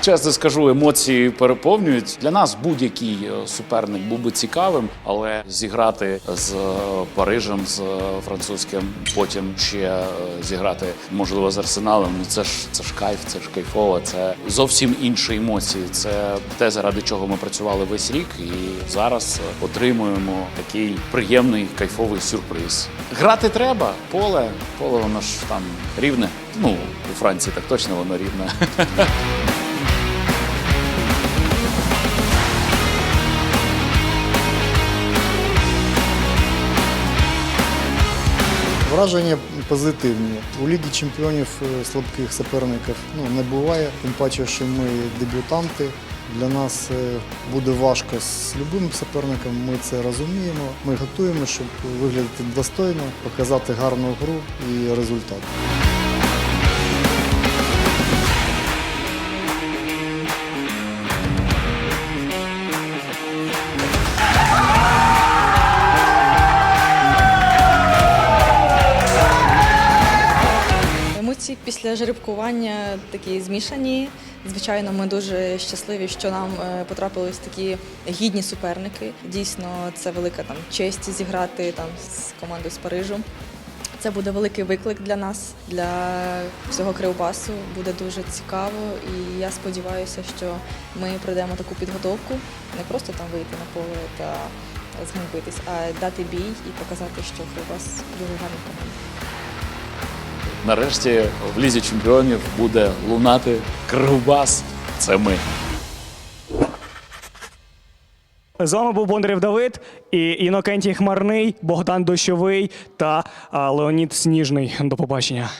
чесно скажу, емоції переповнюють. Для нас будь-який е, суперник був би цікавим, але зіграти з е, Парижем, з е, французьким, потім ще зіграти можливо з арсеналом. Ну це ж це ж кайф, це ж кайфово. Це зовсім інші емоції. Це те, заради чого ми працювали весь рік, і зараз отримуємо такий приємний кайфовий сюрприз. Грати треба, поле, поле воно ж там рівне. Ну у Франції так точно воно рівне. Враження позитивні. У Лігі чемпіонів е, слабких суперників ну, не буває. Тим паче, що ми дебютанти. Для нас е, буде важко з будь-яким суперником. Ми це розуміємо. Ми готуємо, щоб виглядати достойно, показати гарну гру і результат. Емоції після жеребкування такі змішані. Звичайно, ми дуже щасливі, що нам е, потрапились такі гідні суперники. Дійсно, це велика там честь зіграти там з командою з Парижу. Це буде великий виклик для нас, для всього Кривбасу. Буде дуже цікаво, і я сподіваюся, що ми пройдемо таку підготовку, не просто там вийти на поле та зганьбитись, а дати бій і показати, що Кривбас дуже гарна команда. Нарешті в лізі чемпіонів буде лунати Кривбас. Це ми. З вами був Бондарів Давид і Інокентій Хмарний, Богдан Дощовий та Леонід Сніжний. До побачення.